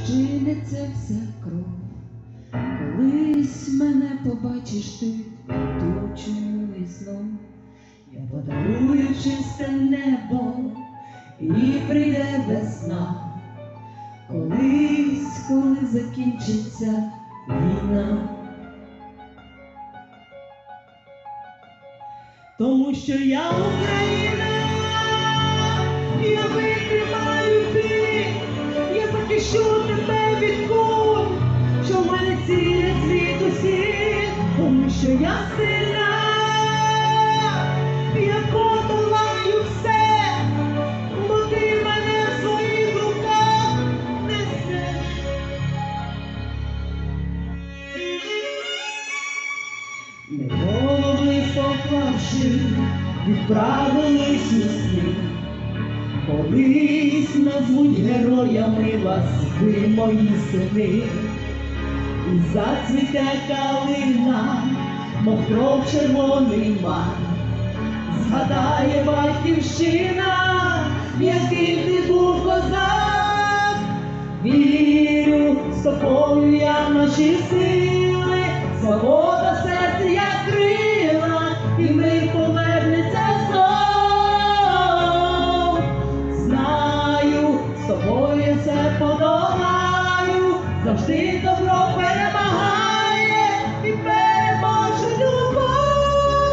розчиниться вся кров. Колись мене побачиш ти тучою і знов. Я подарую чисте небо і прийде весна. Колись, коли закінчиться війна. Тому що я Україна, тебе від що в мене цілять світ усіх, тому що я сильна, я подолаю все, бо ти мене в своїх руках несеш. Не голови поклавши, відправились у світ. Колись назвуть героями вас ви мої сини. Зацвіте калина, мов кров червоний мар. Згадає батьківщина, який ти був козак. Вірю, з тобою я наші сили, свобода подолаю, завжди добро перемагає і переможе любов,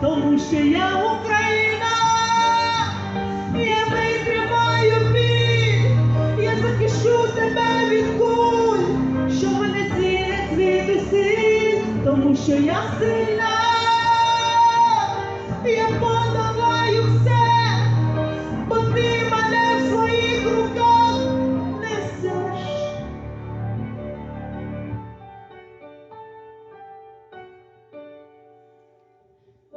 тому що я Україна, я витримаю біль, я захищу тебе від куль, що мене цілять світ усіх, тому що я сильна, я подолаю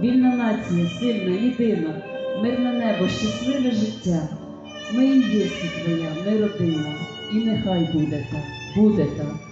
Вільна нація, сильна, єдина, мирне небо, щасливе життя. Ми і єсмі твоя, ми родина, і нехай буде так, буде так.